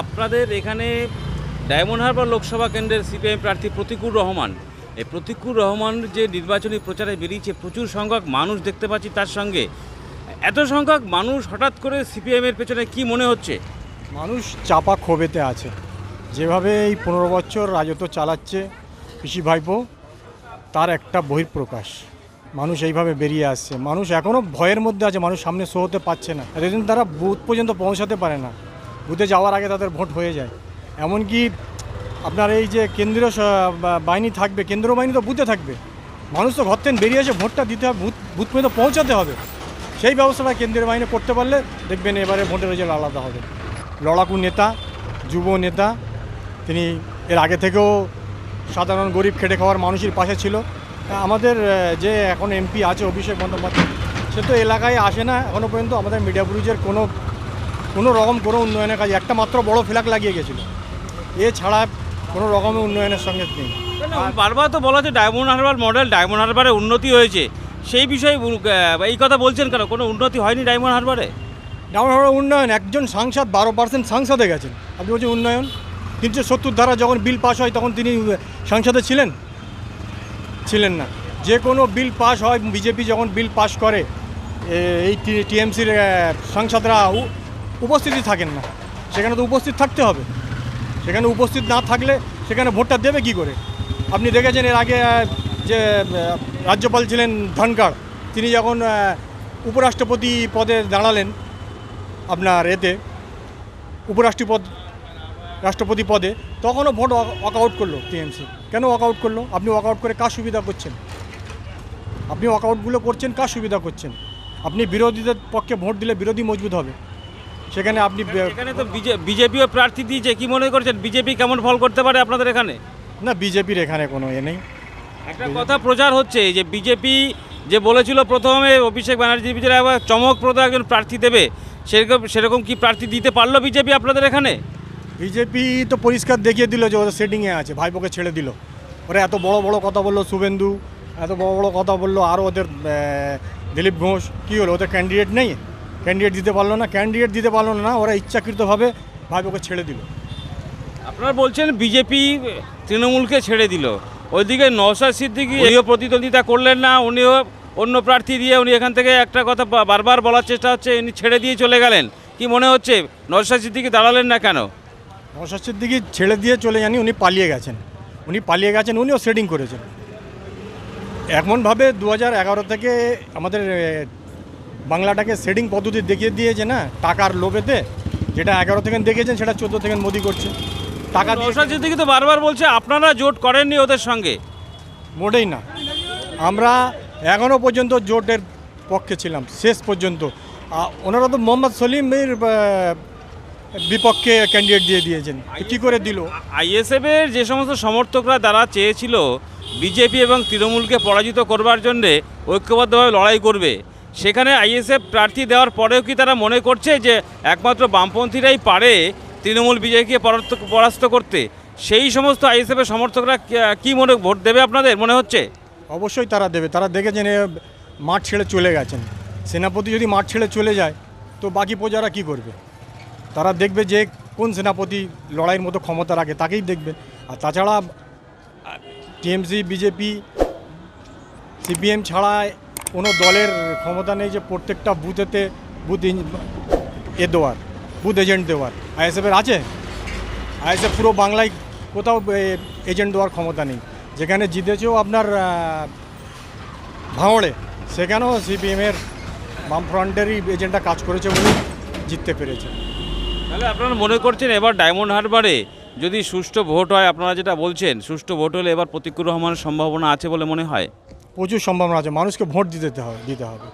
আপনাদের এখানে ডায়মন্ড হারবার লোকসভা কেন্দ্রের সিপিআইএম প্রার্থী প্রতিকুর রহমান। এই প্রতিকুর রহমান যে নির্বাচনী প্রচারে বেরিয়েছে, প্রচুর সংখ্যক মানুষ দেখতে পাচ্ছি তার সঙ্গে। এত সংখ্যক মানুষ হঠাৎ করে সিপিএমের পেছনে কি মনে হচ্ছে? মানুষ চাপা ক্ষোভেতে আছে। যেভাবে এই পনেরো বছর রাজত্ব চালাচ্ছে পিসি ভাইপো, তার একটা বহিঃপ্রকাশ। মানুষ এইভাবে বেরিয়ে আসছে। মানুষ এখনও ভয়ের মধ্যে আছে, মানুষ সামনে শো হতে পারছে না। এতদিন তারা বুথ পর্যন্ত পৌঁছাতে পারে না। বুথে যাওয়ার আগে তাদের ভোট হয়ে যায়। এমনকি আপনার এই যে কেন্দ্রীয় বাহিনী থাকবে, কেন্দ্রীয় বাহিনী তো বুথে থাকবে। মানুষ তো ঘর থেকে বেরিয়ে এসে ভোটটা দিতে হবে, বুথ বুথ পর্যন্ত পৌঁছাতে হবে। সেই ব্যবস্থাটা কেন্দ্রীয় বাহিনী করতে পারলে দেখবেন এবারে ভোটের রেজাল্ট আলাদা হবে। লড়াকু নেতা, যুব নেতা, তিনি এর আগে থেকেও সাধারণ গরিব খেটে খাওয়ার মানুষের পাশে ছিল। আমাদের যে এখন এমপি আছে অভিষেক বন্দ্যোপাধ্যায়, সে তো এলাকায় আসে না এখনও পর্যন্ত। আমাদের মিডিয়া ব্রিজের কোনো কোনো রকম কোনো উন্নয়নের কাজ একটা মাত্র বড় ফ্ল্যাগ লাগিয়ে গেছিল। এছাড়া কোনো রকমের উন্নয়নের সঙ্গে নেই। বারবার তো বলা হচ্ছে ডায়মন্ড হারবার মডেল ডায়মন্ড হারবারে উন্নতি হয়েছে। সেই বিষয়ে এই কথা বলছেন কেন? কোনো উন্নতি হয়নি ডায়মন্ড হারবারে? ডায়মন্ড হাওড়া উন্নয়ন একজন সাংসদ বারো পার্সেন্ট সাংসদে গেছেন। আপনি বলছেন উন্নয়ন? তিনশো সত্তর ধারা যখন বিল পাস হয় তখন তিনি সংসদে ছিলেন? ছিলেন না। যে কোনো বিল পাস হয় বিজেপি যখন বিল পাস করে এই টিএমসির সাংসদরা উপস্থিতি থাকেন না। সেখানে তো উপস্থিত থাকতে হবে। সেখানে উপস্থিত না থাকলে সেখানে ভোটটা দেবে কি করে? আপনি দেখেছেন এর আগে যে রাজ্যপাল ছিলেন ধনখড় তিনি যখন উপরাষ্ট্রপতি পদে দাঁড়ালেন আপনার এতে, উপরাষ্ট্রপদ, রাষ্ট্রপতি পদে, তখনও ভোট ওয়াক আউট করল টিএমসি। কেন ওয়াক আউট করল? আপনি ওয়াক আউট করে কার সুবিধা করছেন? আপনি ওয়াক আউটগুলো করছেন, কার সুবিধা করছেন? আপনি বিরোধীদের পক্ষে ভোট দিলে বিরোধী মজবুত হবে। সেখানে আপনি এখানে তো বিজেপিও প্রার্থী দিয়েছে কি মনে করছেন? বিজেপি কেমন ফল করতে পারে আপনাদের এখানে? না বিজেপির এখানে কোনো এ নেই। একটা কথা প্রচার হচ্ছে যে বিজেপি যে বলেছিল প্রথমে অভিষেক ব্যানার্জির ভিতরে একবার চমকপ্রদ একজন প্রার্থী দেবে সেরকম সেরকম কি প্রার্থী দিতে পারল বিজেপি আপনাদের এখানে? বিজেপি তো পরিষ্কার দেখিয়ে দিল যে ওদের সেটিংয়ে আছে ভাইপোকে ছেড়ে দিল। ওরা এত বড় বড় কথা বলল শুভেন্দু এত বড় বড় কথা বলল আরও ওদের দিলীপ ঘোষ কী হলো ওদের ক্যান্ডিডেট নেই? ক্যান্ডিডেট দিতে পারল না ক্যান্ডিডেট দিতে পারল না ওরা ইচ্ছাকৃতভাবে ভাইপোকে ছেড়ে দিল। আপনারা বলছেন বিজেপি তৃণমূলকে ছেড়ে দিল। ওইদিকে নওশাদ সিদ্দিকি উনিও প্রতিদ্বন্দ্বিতা করলেন না উনিও অন্য প্রার্থী দিয়ে উনি এখান থেকে একটা কথা বারবার বলার চেষ্টা হচ্ছে ইনি ছেড়ে দিয়ে চলে গেলেন। কি মনে হচ্ছে নওশাদ সিদ্দিকি দাঁড়ালেন না কেন? নশাস্তির সিদ্দিকি ছেড়ে দিয়ে চলে জানি উনি পালিয়ে গেছেন। উনি পালিয়ে গেছেন উনিও সেটিং করেছেন। এমনভাবে দু হাজার এগারো থেকে আমাদের বাংলাটাকে সেটিং পদ্ধতি দেখিয়ে দিয়েছে না টাকার লোভেতে যেটা এগারো থেকে দেখেছেন সেটা চোদ্দ থেকে মোদি করছে। টাকা সিদ্দিকি তো বারবার বলছে আপনারা জোট করেননি ওদের সঙ্গে। মোটেই না। আমরা এখনও পর্যন্ত জোটের পক্ষে ছিলাম শেষ পর্যন্ত। ওনারা তো মোহাম্মদ সলিমের বিপক্ষে ক্যান্ডিডেট দিয়ে দিয়েছেন। কী করে দিল? আইএসএফ এর যে সমস্ত সমর্থকরা তারা চেয়েছিল বিজেপি এবং তৃণমূলকে পরাজিত করবার জন্যে ঐক্যবদ্ধভাবে লড়াই করবে। সেখানে আইএসএফ প্রার্থী দেওয়ার পরেও কি তারা মনে করছে যে একমাত্র বামপন্থীরাই পারে তৃণমূল বিজেপিকে পরাস্ত করতে? সেই সমস্ত আইএসএফের সমর্থকরা কি- মনে ভোট দেবে আপনাদের মনে হচ্ছে? অবশ্যই তারা দেবে। তারা দেখেছেন এ মাঠ ছেড়ে চলে গেছেন। সেনাপতি যদি মাঠ ছেড়ে চলে যায় তো বাকি প্রজারা কি করবে? তারা দেখবে যে কোন সেনাপতি লড়াইয়ের মতো ক্ষমতা রাখে তাকেই দেখবে। আর তাছাড়া টিএমসি বিজেপি সিপিএম ছাড়া কোনো দলের ক্ষমতা নেই যে প্রত্যেকটা বুথেতে বুথ এ দেওয়ার, বুথ এজেন্ট দেওয়ার। আইএসএফের আছে? আইএসএফ পুরো বাংলায় কোথাও এজেন্ট দেওয়ার ক্ষমতা নেই। যেখানে জিতেছেও আপনার ভাঙড়ে, সেখানেও সিপিএমের বামফ্রন্টেরই এজেন্টটা কাজ করেছে বলে জিততে পেরেছে। তাহলে আপনারা মনে করছেন এবার ডায়মন্ড হারবারে যদি সুষ্ঠু ভোট হয়, আপনারা যেটা বলছেন, সুষ্ঠু ভোট হলে এবার প্রতিকুর রহমানের সম্ভাবনা আছে বলে মনে হয়? প্রচুর সম্ভাবনা আছে। মানুষকে ভোট দিতে হবে দিতে হবে।